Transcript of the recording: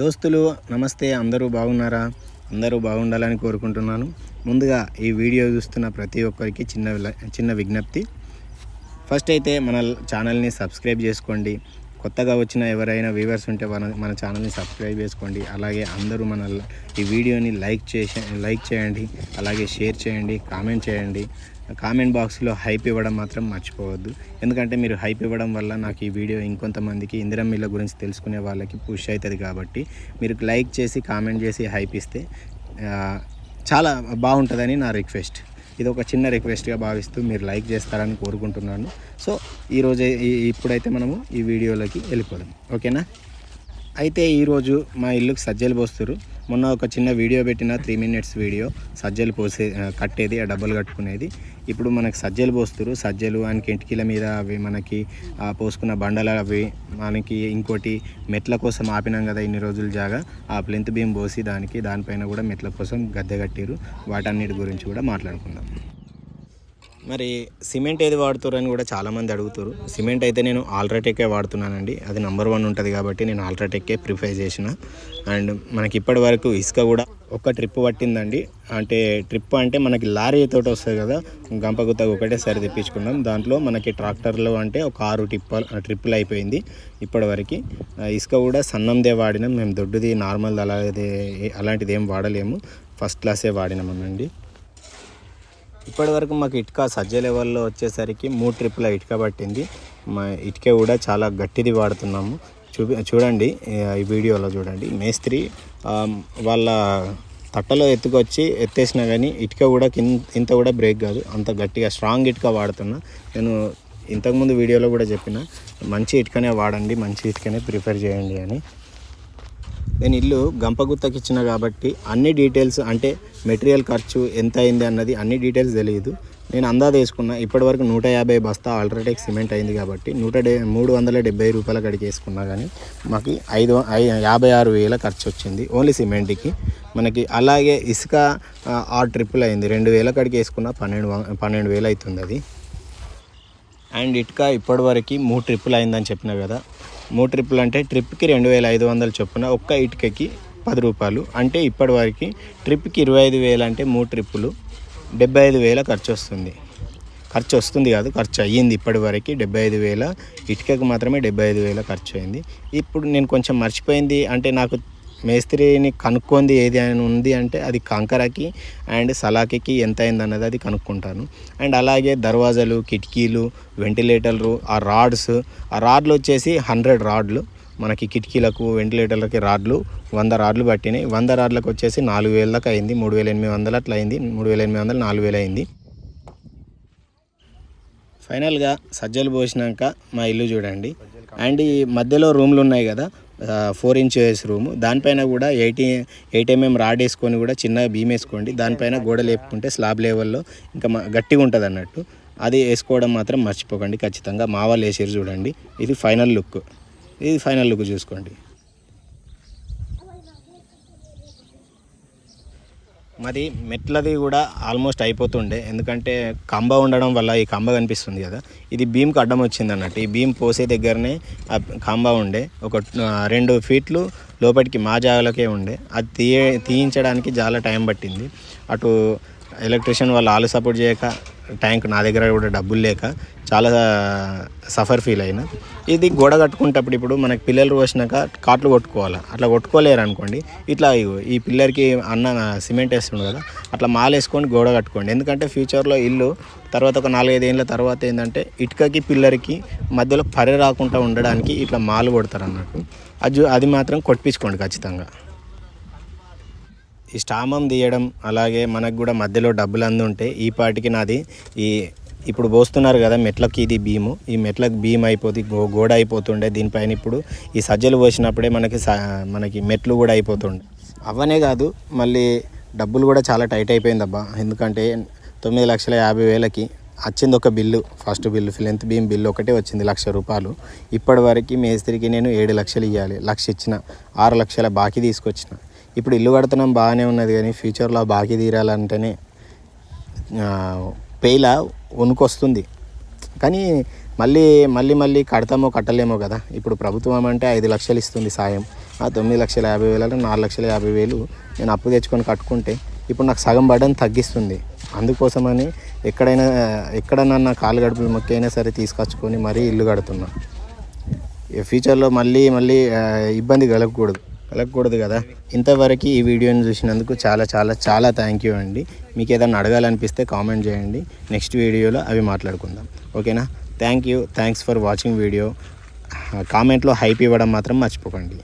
దోస్తులు నమస్తే అందరూ బాగున్నారా? అందరూ బాగుండాలని కోరుకుంటున్నాను. ముందుగా ఈ వీడియో చూస్తున్న ప్రతి ఒక్కరికి చిన్న చిన్న విజ్ఞప్తి. ఫస్ట్ అయితే మన ఛానల్ని సబ్స్క్రైబ్ చేసుకోండి. కొత్తగా వచ్చిన ఎవరైనా వ్యూవర్స్ ఉంటే మన మన ఛానల్ని సబ్స్క్రైబ్ చేసుకోండి. అలాగే అందరూ మన ఈ వీడియోని లైక్ చేసి లైక్ చేయండి. అలాగే షేర్ చేయండి కామెంట్ చేయండి. కామెంట్ బాక్స్లో హైప్ ఇవ్వడం మాత్రం మర్చిపోవద్దు. ఎందుకంటే మీరు హైప్ ఇవ్వడం వల్ల నాకు ఈ వీడియో ఇంకొంతమందికి ఇందిరం గురించి తెలుసుకునే వాళ్ళకి పుష్ అవుతుంది కాబట్టి మీరు లైక్ చేసి కామెంట్ చేసి హైప్ ఇస్తే చాలా బాగుంటుందని నా రిక్వెస్ట్. ఇది ఒక చిన్న రిక్వెస్ట్గా భావిస్తూ మీరు లైక్ చేస్తారని కోరుకుంటున్నాను. సో ఈరోజు ఇప్పుడైతే మనము ఈ వీడియోలోకి వెళ్ళిపోదాం. ఓకేనా? అయితే ఈరోజు మా ఇల్లుకి సజ్జలు పోస్తారు మొన్న ఒక చిన్న వీడియో పెట్టిన త్రీ మినిట్స్ వీడియో. సజ్జలు పోసే కట్టేది ఆ డబ్బులు కట్టుకునేది. ఇప్పుడు మనకి సజ్జలు పోస్తారు సజ్జలు అండ్ కిటికీల మీద అవి మనకి పోసుకున్న బండలు అవి మనకి ఇంకోటి మెట్ల కోసం ఆపినాం కదా ఇన్ని రోజులు జాగా. ఆ ప్లెంత్ బీమ్ పోసి దానికి దానిపైన కూడా మెట్ల కోసం గద్దె కట్టిరు వాటన్నిటి గురించి కూడా మాట్లాడుకుందాం. మరి సిమెంట్ ఏది వాడుతారు అని కూడా చాలామంది అడుగుతారు సిమెంట్ అయితే నేను ఆల్ట్రాటెక్కే వాడుతున్నానండి. అది నెంబర్ వన్ ఉంటుంది కాబట్టి నేను ఆల్ట్రాటెక్కే ప్రిఫర్ చేసిన. అండ్ మనకి ఇప్పటి వరకు ఇసుక కూడా ఒక ట్రిప్ పట్టిందండి. అంటే ట్రిప్ అంటే మనకి లారీ తోటి వస్తుంది కదా గంపగుత్త ఒకటేసారి తెప్పించుకున్నాం. దాంట్లో మనకి ట్రాక్టర్లో అంటే ఒక ఆరు టిప్పల్ ట్రిప్పులు అయిపోయింది ఇప్పటివరకు ఇసుక కూడా సన్నందే వాడినాం. మేము దొడ్డుది నార్మల్ అలాగే అలాంటిది ఏం వాడలేము ఫస్ట్ క్లాసే వాడినామండి ఇప్పటివరకు మాకు ఇటుక సజ్జ లెవెల్లో వచ్చేసరికి మూడు ట్రిప్పుల ఇటుక పట్టింది. మా ఇటుక కూడా చాలా గట్టిది వాడుతున్నాము. చూపి చూడండి ఈ వీడియోలో చూడండి. మేస్త్రి వాళ్ళ తట్టలో ఎత్తుకొచ్చి ఎత్తేసినా కానీ ఇటుక కూడా కింద ఇంత కూడా బ్రేక్ కాదు. అంత గట్టిగా స్ట్రాంగ్ ఇటుక వాడుతున్నా. నేను ఇంతకుముందు వీడియోలో కూడా చెప్పిన మంచి ఇటుకనే వాడండి మంచి ఇటుకనే ప్రిఫర్ చేయండి అని. నేను ఇల్లు గంపగుత్తకి ఇచ్చిన కాబట్టి అన్ని డీటెయిల్స్ అంటే మెటీరియల్ ఖర్చు ఎంత అయింది అన్నది అన్ని డీటెయిల్స్ తెలియదు. నేను అందాజ వేసుకున్నా ఇప్పటివరకు నూట యాభై బస్తా అల్ట్రాటెక్ సిమెంట్ అయింది కాబట్టి నూట డె మూడు వందల డెబ్బై రూపాయల కడికి వేసుకున్నా కానీ మాకు ఐదు ఐ- యాభై ఆరు వేల ఖర్చు వచ్చింది ఓన్లీ సిమెంట్కి. మనకి అలాగే ఇసుక ఆ, ట్రిపుల్ అయింది. రెండు వేల కడికి వేసుకున్న పన్నెండు పన్నెండు వేలు అవుతుంది అది అండ్ ఇటుక ఇప్పటివరకు మూడు ట్రిప్పులు అయిందని చెప్పిన కదా. మూడు ట్రిప్పులు అంటే ట్రిప్కి రెండు వేల ఐదు వందలు చొప్పున ఒక్క ఇటుకకి పది రూపాయలు. అంటే ఇప్పటివరకు ట్రిప్కి ఇరవై ఐదు వేలు అంటే మూడు ట్రిప్పులు డెబ్బై ఐదు వేల ఖర్చు వస్తుంది ఖర్చు వస్తుంది కాదు ఖర్చు అయ్యింది ఇప్పటివరకు డెబ్బై ఐదు వేల ఇటుకకి మాత్రమే డెబ్బై ఐదు వేల ఖర్చు అయింది ఇప్పుడు నేను కొంచెం మర్చిపోయింది అంటే నాకు మేస్త్రిని కనుక్కుంది ఏది అని ఉంది అంటే అది కంకరకి అండ్ సలాకికి ఎంత అయింది అన్నది అది కనుక్కుంటాను. అండ్ అలాగే దర్వాజాలు కిటికీలు వెంటిలేటర్లు ఆ రాడ్స్ ఆ రాడ్లు వచ్చేసి హండ్రెడ్ రాడ్లు. మనకి కిటికీలకు వెంటిలేటర్లకి రాడ్లు వంద రాడ్లు పట్టినాయి. వంద రాడ్లకు వచ్చేసి నాలుగు వేల దాకా అయింది. మూడు వేల ఎనిమిది వందలు అట్లా అయింది. మూడు వేల ఎనిమిది వందలు నాలుగు వేలు అయింది. ఫైనల్గా సజ్జలు పోసినాక మా ఇల్లు చూడండి. అండ్ ఈ మధ్యలో రూమ్లు ఉన్నాయి కదా ఫోర్ ఇంచ్ రూమ్ దానిపైన కూడా ఎయిటీ ఎయిట్ ఎంఎం రాడ్ వేసుకొని కూడా చిన్న బీమ్ వేసుకోండి. దానిపైన గోడ లేపుకుంటే స్లాబ్ లెవెల్లో ఇంకా గట్టిగా ఉంటుంది అన్నట్టు. అది వేసుకోవడం మాత్రం మర్చిపోకండి. ఖచ్చితంగా మా వాళ్ళు వేసారు చూడండి. ఇది ఫైనల్ లుక్ ఇది ఫైనల్ లుక్ చూసుకోండి. మరి మెట్లది కూడా ఆల్మోస్ట్ అయిపోతుండే. ఎందుకంటే కంబ ఉండడం వల్ల ఈ కంబ కనిపిస్తుంది కదా. ఇది బీమ్కి అడ్డం వచ్చింది అన్నట్టు. ఈ బీమ్ పోసే దగ్గరనే ఆ కంబ ఉండే. ఒక రెండు ఫీట్లు లోపలికి మా జాగాలకే ఉండే. అది తీయ తీయించడానికి చాలా టైం పట్టింది. అటు ఎలక్ట్రీషియన్ వాళ్ళు ఆలు సపోర్ట్ చేయక ట్యాంక్ నా దగ్గర కూడా డబ్బులు లేక చాలా సఫర్ ఫీల్ అయినా. ఇది గోడ కట్టుకునేటప్పుడు ఇప్పుడు మనకి పిల్లలు పోసినాక కాట్లు కొట్టుకోవాలి? అట్లా కొట్టుకోలేరు అనుకోండి. ఇట్లా ఈ పిల్లర్కి అన్న సిమెంట్ వేస్తుండు కదా అట్లా మాల వేసుకొని గోడ కట్టుకోండి. ఎందుకంటే ఫ్యూచర్లో ఇల్లు తర్వాత ఒక నాలుగైదు ఏళ్ళ తర్వాత ఏంటంటే ఇటుకకి పిల్లర్కి మధ్యలో పరి రాకుండా ఉండడానికి ఇట్లా మాలు కొడతారు అన్నట్టు అది అది మాత్రం కొట్టించుకోండి ఖచ్చితంగా. ఈ స్టామం తీయడం అలాగే మనకు కూడా మధ్యలో డబ్బులు అందుంటే ఈ పాటికి నాది ఈ ఇప్పుడు పోస్తున్నారు కదా మెట్లకి ఇది భీము. ఈ మెట్లకు భీమ్ అయిపోతుంది గో గోడ అయిపోతుండే. దీనిపైన ఇప్పుడు ఈ సజ్జలు పోసినప్పుడే మనకి స- మనకి మెట్లు కూడా అయిపోతుండే. అవనే కాదు మళ్ళీ డబ్బులు కూడా చాలా టైట్ అయిపోయింది అబ్బా ఎందుకంటే తొమ్మిది లక్షల యాభై వేలకి వచ్చింది ఒక bill first bill plinth beam bill ఒకటే వచ్చింది లక్ష రూపాయలు. ఇప్పటి వరకు మేస్త్రికి నేను ఏడు లక్షలు ఇవ్వాలి లక్ష ఇచ్చిన ఆరు లక్షల బాకీ తీసుకొచ్చిన. ఇప్పుడు ఇల్లు కడుతున్నాం బాగానే ఉన్నది కానీ ఫ్యూచర్లో బాకీ తీరాలంటేనే పేల వణుకొస్తుంది కానీ మళ్ళీ మళ్ళీ మళ్ళీ కడతామో కట్టలేమో కదా. ఇప్పుడు ప్రభుత్వం అంటే ఐదు లక్షలు ఇస్తుంది సాయం. ఆ తొమ్మిది లక్షల యాభై వేలలో నాలుగు లక్షల యాభై వేలు నేను అప్పు తెచ్చుకొని కట్టుకుంటే ఇప్పుడు నాకు సగం పడడం తగ్గిస్తుంది. అందుకోసమని ఎక్కడైనా ఎక్కడన్నా నా కాలు గడుపులు మొక్కైనా సరే తీసుకొచ్చుకొని మరీ ఇల్లు కడుతున్నా. ఫ్యూచర్లో మళ్ళీ మళ్ళీ ఇబ్బంది కలగకూడదు. కలగకూడదు కదా. ఇంతవరకు ఈ వీడియోని చూసినందుకు చాలా చాలా చాలా థ్యాంక్ యూ అండి. మీకు ఏదైనా అడగాలనిపిస్తే కామెంట్ చేయండి. నెక్స్ట్ వీడియోలో అవి మాట్లాడుకుందాం. ఓకేనా? Thank you thanks for watching video కామెంట్లో హైప్ ఇవ్వడం మాత్రం మర్చిపోకండి.